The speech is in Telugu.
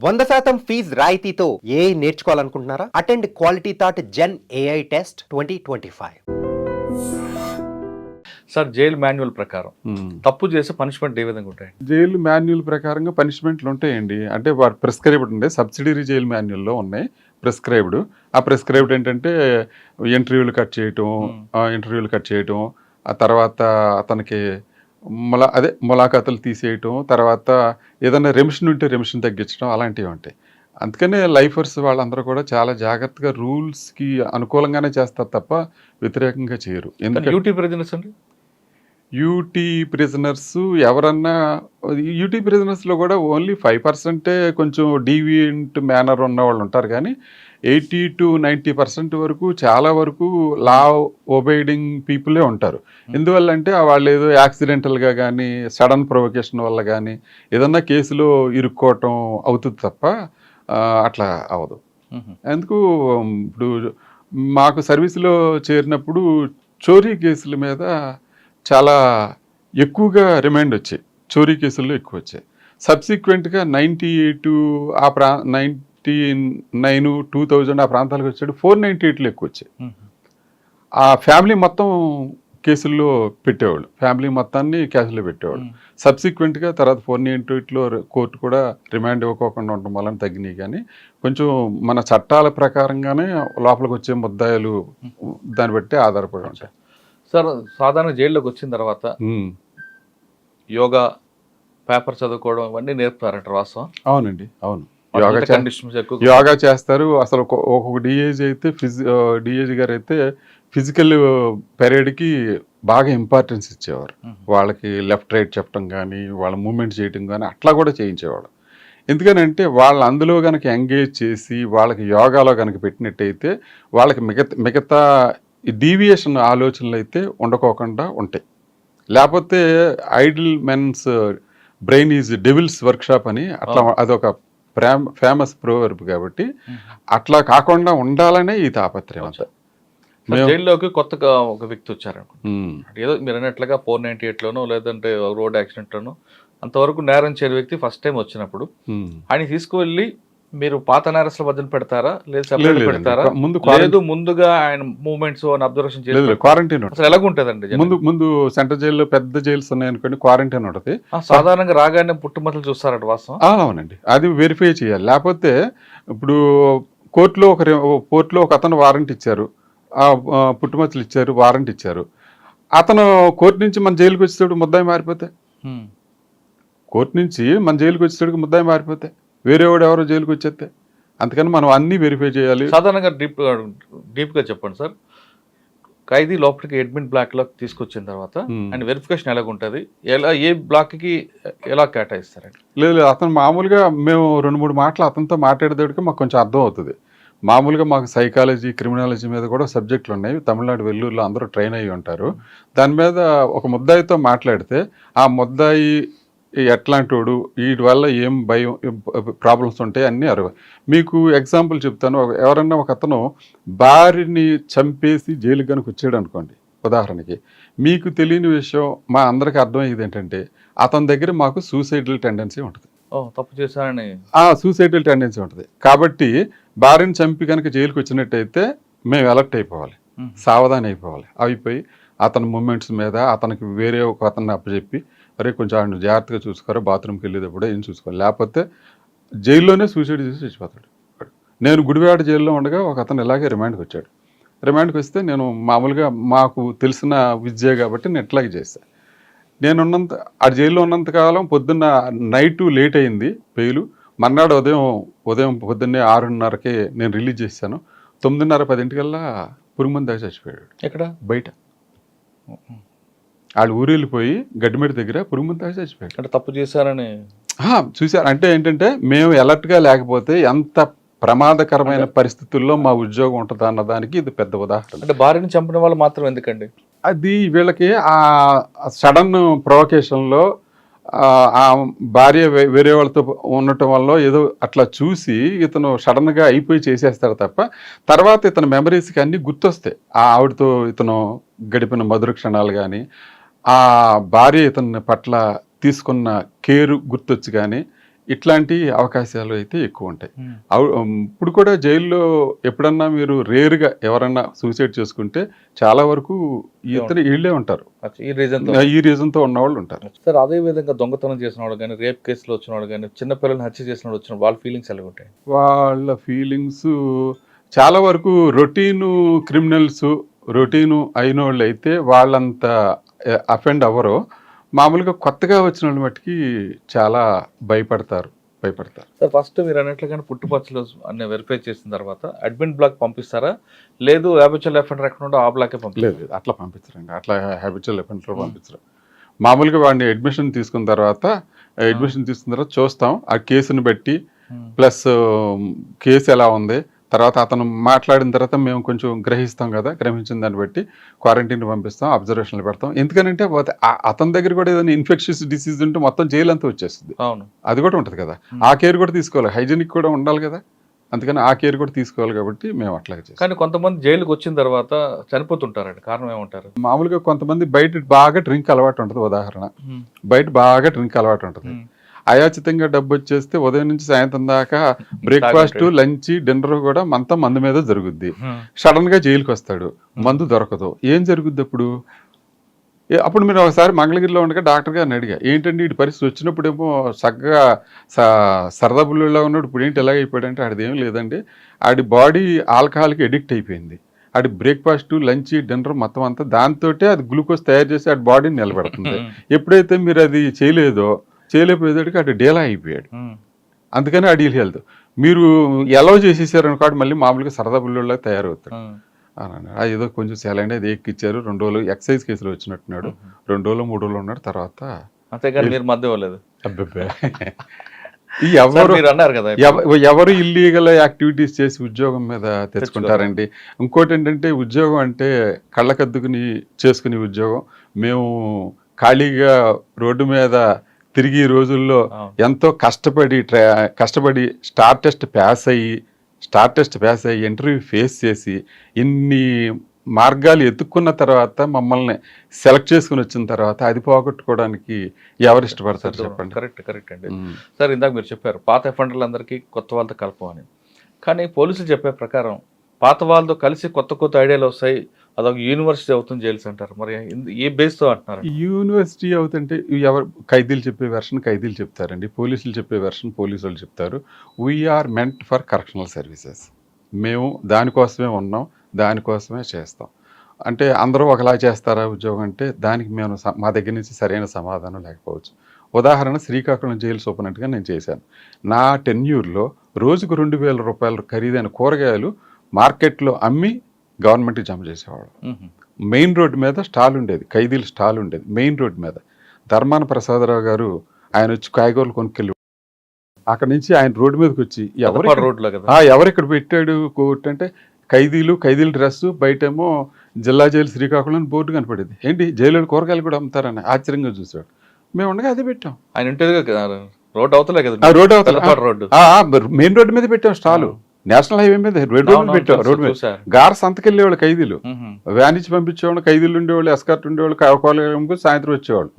వంద శాతం ఫీజ్ రాయితీతో ఏ నేర్చుకోవాలనుకుంటున్నారా? Attend quality thought gen AI test twenty twenty five. Sir jail manual ప్రకారం. తప్పు చేస్తే పనిష్మెంట్ ఏ విధంగా ఉంటాయి? జైలు మాన్యువల్ ప్రకారంగా పనిష్మెంట్లు ఉంటాయండి. అంటే వారు ప్రిస్క్రైబ్డ్ ఉండే సబ్సిడరీ జైలు మాన్యువల్లో ఉన్నాయి ప్రిస్క్రైబ్డ్. ఆ ప్రిస్క్రైబ్డ్ ఏంటంటే ఇంటర్వ్యూలు కట్ చేయటం ఆ ఇంటర్వ్యూలు కట్ చేయటం ఆ తర్వాత అతనికి ములా అదే ములాఖాతులు తీసేయటం తర్వాత ఏదైనా రెమిషన్ ఉంటే రెమిషన్ తగ్గించడం అలాంటివి ఉంటాయి. అందుకనే లైఫర్స్ వాళ్ళందరూ కూడా చాలా జాగ్రత్తగా రూల్స్కి అనుకూలంగానే చేస్తారు తప్ప వ్యతిరేకంగా చేయరు. ఎందుకంటే యూటీ ప్రెజెన్స్ అండి యూటీ ప్రిజనర్స్ ఎవరన్నా యూటీ ప్రిజనర్స్లో కూడా ఓన్లీ ఫైవ్ పర్సెంటే కొంచెం డీవియంట్ మేనర్ ఉన్న వాళ్ళు ఉంటారు. కానీ ఎయిటీ టు నైంటీ పర్సెంట్ వరకు చాలా వరకు లా ఒబైడింగ్ పీపులే ఉంటారు. ఎందువల్ల అంటే వాళ్ళు ఏదో యాక్సిడెంటల్గా కానీ సడన్ ప్రొవకేషన్ వల్ల కానీ ఏదన్నా కేసులో ఇరుక్కోవటం అవుతుంది తప్ప అట్లా అవ్వదు. ఎందుకు ఇప్పుడు మాకు సర్వీసులో చేరినప్పుడు చోరీ కేసుల మీద చాలా ఎక్కువగా రిమైండ్ వచ్చాయి. చోరీ కేసుల్లో ఎక్కువ వచ్చాయి సబ్సిక్వెంట్గా నైంటీ ఎయిట్ ఆ ప్రా నైంటీ నైన్ టూ థౌజండ్ ఆ ప్రాంతాలకు వచ్చాడు. ఫోర్ నైంటీ ఎయిట్లో ఎక్కువ వచ్చాయి ఆ ఫ్యామిలీ మొత్తం కేసుల్లో పెట్టేవాళ్ళు. ఫ్యామిలీ మొత్తాన్ని కేసులో పెట్టేవాళ్ళు. సబ్సిక్వెంట్గా తర్వాత ఫోర్ నైంటీ ఎయిట్లో కోర్టు కూడా రిమాండ్ ఇవ్వకోకుండా ఉండడం వలన తగ్గినాయి కానీ కొంచెం మన చట్టాల ప్రకారంగానే లోపలికి వచ్చే ముద్దాయిలు దాన్ని బట్టి ఆధారపడి ఉంటాయి. సార్ సాధారణ జైల్లోకి వచ్చిన తర్వాత. యోగా పేపర్ చదువుకోవడం ఇవన్నీ నేర్పుతారంట వాస్తవం? అవునండి అవును. యోగా చేస్తారు. అసలు ఒక్కొ- ఒక్కొక్క డిఏజీ అయితే ఫిజి డిఏజీ గారు అయితే ఫిజికల్ పెరేడ్కి బాగా ఇంపార్టెన్స్ ఇచ్చేవారు. వాళ్ళకి లెఫ్ట్ రైట్ చెప్పడం కానీ వాళ్ళ మూమెంట్ చేయడం కానీ అట్లా కూడా చేయించేవాడు ఎందుకనంటే వాళ్ళు అందులో కనుక ఎంగేజ్ చేసి వాళ్ళకి యోగాలో కనుక పెట్టినట్టయితే వాళ్ళకి మిగతా మిగతా డీవియేషన్ ఆలోచనలు అయితే ఉండకోకుండా ఉంటాయి. లేకపోతే idle men's brain is devil's workshop అని అట్లా అదొక ఫేమస్ ప్రోవర్బ్ కాబట్టి అట్లా కాకుండా ఉండాలనే ఈ తాపత్రయం అంతా. జైల్లోకి కొత్తగా ఒక వ్యక్తి వచ్చారు. ఏదో మీరు అన్నట్లుగా ఫోర్ నైన్టీ ఎయిట్లోనో లేదంటే రోడ్ యాక్సిడెంట్లోనో అంతవరకు నేరం చేయని వ్యక్తి ఫస్ట్ టైం వచ్చినప్పుడు. ఆయన తీసుకువెళ్ళి మీరు పాత నేరస్తుల మధ్యన పెడతారా? లేదా. పెడతారా? ముందు లేదు ముందుగా ఆయన మూమెంట్స్ అబ్జర్వేషన్ లేదు చేసి క్వారంటైన్ ఎలాగుంటదండి ముందు ముందు సెంట్రల్ జైల్లో పెద్ద జైల్స్ ఉన్నాయనుకోండి క్వారంటైన్ ఉంటుంది. సాధారణంగా రాగానే పుట్టుమతలు చూస్తారట వాస్తవం? అవునండి. అది వెరిఫై చేయాలి. లేకపోతే ఇప్పుడు కోర్టులో ఒక కోర్టులో ఒక అతను వారెంట్ ఇచ్చారు. పుట్టుమచ్చలు ఇచ్చారు వారెంట్ ఇచ్చారు. అతను కోర్టు నుంచి మన జైలుకి వచ్చేటప్పుడు ముద్దాయి మారిపోతే. కోర్టు నుంచి మన జైలుకి వచ్చేటప్పుడు ముద్దాయి మారిపోతే? వేరే వాడు ఎవరో జైలుకి వచ్చేస్తే? అందుకని మనం అన్నీ వెరిఫై చేయాలి. సాధారణంగా డీప్ డీప్గా చెప్పండి సార్. ఖైదీ లోపలికి అడ్మిన్ బ్లాక్లో తీసుకొచ్చిన తర్వాత Hmm. And verification ఎలాగుంటది? ఎలా ఏ బ్లాక్కి ఎలా కేటాయిస్తారండి? లేదు లేదు, అతను మామూలుగా మేము రెండు మూడు మాటలు అతనితో మాట్లాడేటప్పటికి మాకు కొంచెం అర్థం అవుతుంది. మామూలుగా మాకు సైకాలజీ క్రిమినాలజీ మీద కూడా సబ్జెక్టులు ఉన్నాయి. తమిళనాడు వెల్లూరులో అందరూ ట్రైన్ అయ్యి ఉంటారు. దాని మీద ఒక ముద్దాయితో మాట్లాడితే ఆ ముద్దాయి ఎట్లాంటి వాడు వీటి వల్ల ఏం భయం ప్రాబ్లమ్స్ ఉంటాయి అన్నీ అరవ. మీకు ఎగ్జాంపుల్ చెప్తాను. ఎవరన్నా ఒక అతను భార్యని చంపేసి జైలు కనుక వచ్చాడు అనుకోండి ఉదాహరణకి. మీకు తెలియని విషయం మా అందరికీ అర్థమయ్యేది ఏంటంటే అతని దగ్గర మాకు సూసైడల్ టెండెన్సీ ఉంటుంది. తప్పు చేశారని. సూసైడల్ టెండెన్సీ ఉంటుంది. కాబట్టి భార్యని చంపి కనుక జైలుకి వచ్చినట్టయితే మేము అలర్ట్ అయిపోవాలి. సావధాని అయిపోవాలి. అయిపోయి అతని మూమెంట్స్ మీద అతనికి వేరే ఒక అతన్ని అప్పచెప్పి అరే కొంచెం ఆయన జాగ్రత్తగా చూసుకోరా బాత్రూమ్కి వెళ్ళేటప్పుడు ఏం చూసుకోవాలి? లేకపోతే జైల్లోనే సూసైడ్ చేసి చచ్చిపోతాడు. నేను గుడివాడ జైల్లో ఉండగా ఒక అతను ఇలాగే రిమాండ్కి వచ్చాడు. రిమాండ్కి వస్తే నేను మామూలుగా మాకు తెలిసిన విద్య కాబట్టి నేను ఇట్లాగే చేశాను నేను ఉన్నంత ఆ జైల్లో ఉన్నంత కాలం పొద్దున్న నైట్ లేట్ అయింది బెయిలు మర్నాడు ఉదయం ఉదయం పొద్దున్నే ఆరున్నరకే నేను రిలీజ్ చేశాను. తొమ్మిదిన్నర పదింటికల్లా పురుగుమంది దాకా చచ్చిపోయాడు. ఎక్కడ? బయట. వాళ్ళు ఊరు వెళ్ళిపోయి గడ్డిమెడి దగ్గర పురుగుమంది దాకా చచ్చిపోయాడు అంటే తప్పు చేశారని చూశారు. అంటే ఏంటంటే మేము అలర్ట్గా లేకపోతే ఎంత ప్రమాదకరమైన పరిస్థితుల్లో మా ఉద్యోగం ఉంటుంది అన్నదానికి ఇది పెద్ద ఉదాహరణ. అంటే భార్యని చంపిన వాళ్ళు మాత్రం ఎందుకండి? అది వీళ్ళకి ఆ సడన్ ప్రొవకేషన్లో ఆ భార్య వేరే వాళ్ళతో ఉండటం వల్ల ఏదో అట్లా చూసి ఇతను సడన్గా అయిపోయి చేసేస్తాడు తప్ప తర్వాత ఇతని మెమరీస్కి అన్నీ గుర్తొస్తాయి. ఆ ఆవిడతో ఇతను గడిపిన మధుర క్షణాలు కానీ ఆ భార్య ఇతని పట్ల తీసుకున్న కేరు గుర్తొచ్చి కానీ ఇట్లాంటి అవకాశాలు అయితే ఎక్కువ ఉంటాయి. ఇప్పుడు కూడా జైల్లో ఎప్పుడన్నా మీరు రేరుగా ఎవరన్నా సూసైడ్ చేసుకుంటే చాలా వరకు ఇతను వీళ్ళే ఉంటారు. ఈ రీజన్ ఈ రీజన్తో ఉన్నవాళ్ళు ఉంటారు. సార్ అదే విధంగా దొంగతనం చేసిన వాడు కానీ రేప్ కేసులో వచ్చిన వాడు కానీ చిన్న పిల్లల్ని హత్య చేసిన వాడు వచ్చిన వాళ్ళ ఫీలింగ్స్ ఎలా ఉంటాయి? వాళ్ళ ఫీలింగ్స్ చాలా వరకు రొటీను క్రిమినల్స్ రొటీను అయిన వాళ్ళు అయితే వాళ్ళంత అఫెండ్ అవ్వరు మామూలుగా కొత్తగా వచ్చిన వాళ్ళు మట్టుకి చాలా భయపడతారు భయపడతారు. సార్ ఫస్ట్ మీరు అన్నట్లుగానే పుట్టుపచ్చలు అన్ని వెరిఫై చేసిన తర్వాత అడ్మిన్ బ్లాక్ పంపిస్తారా? లేదు హ్యాబిచువల్ ఎఫెండర్ ఎక్కడ ఆ బ్లాకే పంపిస్తారు. లేదు లేదు, అట్లా పంపించరండి అట్లా హ్యాబిచువల్ ఎఫెంట్లో పంపించరు. మామూలుగా వాడిని అడ్మిషన్ తీసుకున్న తర్వాత అడ్మిషన్ తీసుకున్న తర్వాత చూస్తాం ఆ కేసుని బట్టి ప్లస్ కేసు ఎలా ఉంది తర్వాత అతను మాట్లాడిన తర్వాత మేము కొంచెం గ్రహిస్తాం కదా గ్రహించిన దాన్ని బట్టి క్వారంటైన్ పంపిస్తాం అబ్జర్వేషన్లు పెడతాం. ఎందుకనంటే అతని దగ్గర కూడా ఏదైనా ఇన్ఫెక్షన్స్ డిసీజ్ ఉంటే మొత్తం జైలు అంతా వచ్చేస్తుంది. అవును. అది కూడా ఉంటుంది కదా. ఆ కేర్ కూడా తీసుకోవాలి. హైజీనిక్ కూడా ఉండాలి కదా. అందుకని ఆ కేర్ కూడా తీసుకోవాలి కాబట్టి మేము అట్లాగే చేస్తాం. కానీ కొంతమంది జైలుకి వచ్చిన తర్వాత చనిపోతుంటారండి. కారణం ఏమంటారు? మామూలుగా కొంతమంది బయట బాగా డ్రింక్ అలవాటు ఉంటుంది. ఉదాహరణ. బయట బాగా డ్రింక్ అలవాటు ఉంటుంది. అయాచితంగా డబ్బు వచ్చేస్తే ఉదయం నుంచి సాయంత్రం దాకా బ్రేక్ఫాస్ట్. లంచ్ డిన్నర్ కూడా అంతా మందు మీద జరుగుద్ది. సడన్గా జైలుకి వస్తాడు. మందు దొరకదు. ఏం జరుగుద్ది అప్పుడు? అప్పుడు మీరు ఒకసారి మంగళగిరిలో ఉండగా డాక్టర్ గారిని అడిగా ఏంటండి ఇటు పరిస్థితి? వచ్చినప్పుడేమో చక్కగా స- సరదా బుల్లులో ఉన్నాడు. ఇప్పుడు ఏంటి ఎలాగ అయిపోయాడంటే ఆడిది ఏం లేదండి. ఆడి బాడీ ఆల్కహాల్కి ఎడిక్ట్ అయిపోయింది. ఆడి బ్రేక్ఫాస్ట్ లంచ్ డిన్నర్ మొత్తం అంతా దాంతోటే అది గ్లూకోజ్ తయారు చేసి ఆడి బాడీని నిలబెడుతుంది. ఎప్పుడైతే మీరు అది చేయలేదో చేయలేకపోయేదానికి ఆడు డేలా అయిపోయాడు. అందుకని అడిగి హెల్త్. మీరు ఎలా చేసేసారు అనుకోండి మళ్ళీ మామూలుగా సరదా బుల్లులా తయారవుతాడు. అని ఏదో కొంచెం సెలైన్ అది ఎక్కిచ్చారు రెండు రోజులు ఎక్సైజ్ కేసులో వచ్చినట్టున్నాడు. రెండు రోజులు మూడు రోజులు ఉన్నాడు తర్వాత మీరు మధ్య ఇవ్వలేదు అన్నారు కదా ఎవరు ఇల్లీగల్ యాక్టివిటీస్ చేసి ఉద్యోగం మీద తెచ్చుకుంటారండి? ఇంకోటి ఏంటంటే ఉద్యోగం అంటే కళ్ళకద్దుకుని చేసుకునే ఉద్యోగం. మేము ఖాళీగా రోడ్డు మీద తిరిగి ఈ రోజుల్లో. ఎంతో కష్టపడి ట్రా కష్టపడి స్టార్ టెస్ట్ పాస్ అయ్యి స్టార్ టెస్ట్ పాస్ అయ్యి ఇంటర్వ్యూ ఫేస్ చేసి ఇన్ని మార్గాలు ఎత్తుక్కున్న తర్వాత మమ్మల్ని సెలెక్ట్ చేసుకుని వచ్చిన తర్వాత అది పోగొట్టుకోవడానికి ఎవరు ఇష్టపడతారు చెప్పండి కరెక్ట్ కరెక్ట్ అండి. సార్ ఇందాక మీరు చెప్పారు పాత ఎఫెండర్లందరికీ కొత్త వాళ్ళతో కలపమని కానీ పోలీసులు చెప్పే ప్రకారం పాత వాళ్ళతో కలిసి కొత్త కొత్త ఐడియాలు వస్తాయి అదొక యూనివర్సిటీ అవుతుంది జైల్స్ అంటారు మరి ఇంద- ఏ బేస్తో అంటున్నారు యూనివర్సిటీ అవుతుంటే ఎవరు ఖైదీలు చెప్పే వెర్షన్ ఖైదీలు చెప్తారండి. పోలీసులు చెప్పే వెర్షన్ పోలీసు చెప్తారు. We are meant for correctional services మేము దానికోసమే ఉన్నాం దానికోసమే చేస్తాం. అంటే అందరూ ఒకలా చేస్తారా ఉద్యోగం అంటే దానికి మేము మా దగ్గర నుంచి సరైన సమాధానం లేకపోవచ్చు. ఉదాహరణ శ్రీకాకుళం జైలు సూపరింటెండెంట్గా నేను చేశాను. నా టెన్యూర్లో రోజుకు రెండు వేల రూపాయల ఖరీదైన కూరగాయలు మార్కెట్లో అమ్మి గవర్నమెంట్కి జమ చేసేవాడు. మెయిన్ రోడ్ మీద స్టాల్ ఉండేది ఖైదీల స్టాల్ ఉండేది మెయిన్ రోడ్ మీద. ధర్మాన ప్రసాదరావు గారు ఆయన వచ్చి కాయగూరలు కొనుక్కెళ్ళి అక్కడ నుంచి ఆయన రోడ్డు మీదకి వచ్చి ఎవరు రోడ్లో కదా? ఎవరు ఇక్కడ పెట్టాడు కోర్టు అంటే ఖైదీలు ఖైదీల డ్రెస్ బయటేమో జిల్లా జైలు శ్రీకాకుళం బోర్డు కనపడేది. ఏంటి? జైలు కూరగాయలు కూడా అమ్ముతారని ఆశ్చర్యంగా చూసాడు మేము ఉండగా అదే పెట్టాం. ఆయన ఉంటేది కదా రోడ్ అవతలే కదా? ఆ రోడ్డు అవతల రోడ్డు. మెయిన్ రోడ్డు మీద పెట్టాం స్టాల్. నేషనల్ హైవే మీద రోడ్డు మీద అవునవును, పెట్టాం తెలుసు, రోడ్డు మీద. గార్ సంతకెళ్ళేవాళ్ళు ఖైదీలు మ్మ్. వ్యాన్ ఇచ్చి పంపించేవాళ్ళు ఖైదీలు ఉండేవాళ్ళు ఎస్కార్ట్ ఉండేవాళ్ళు అమ్ముకొని సాయంత్రం వచ్చేవాళ్ళు.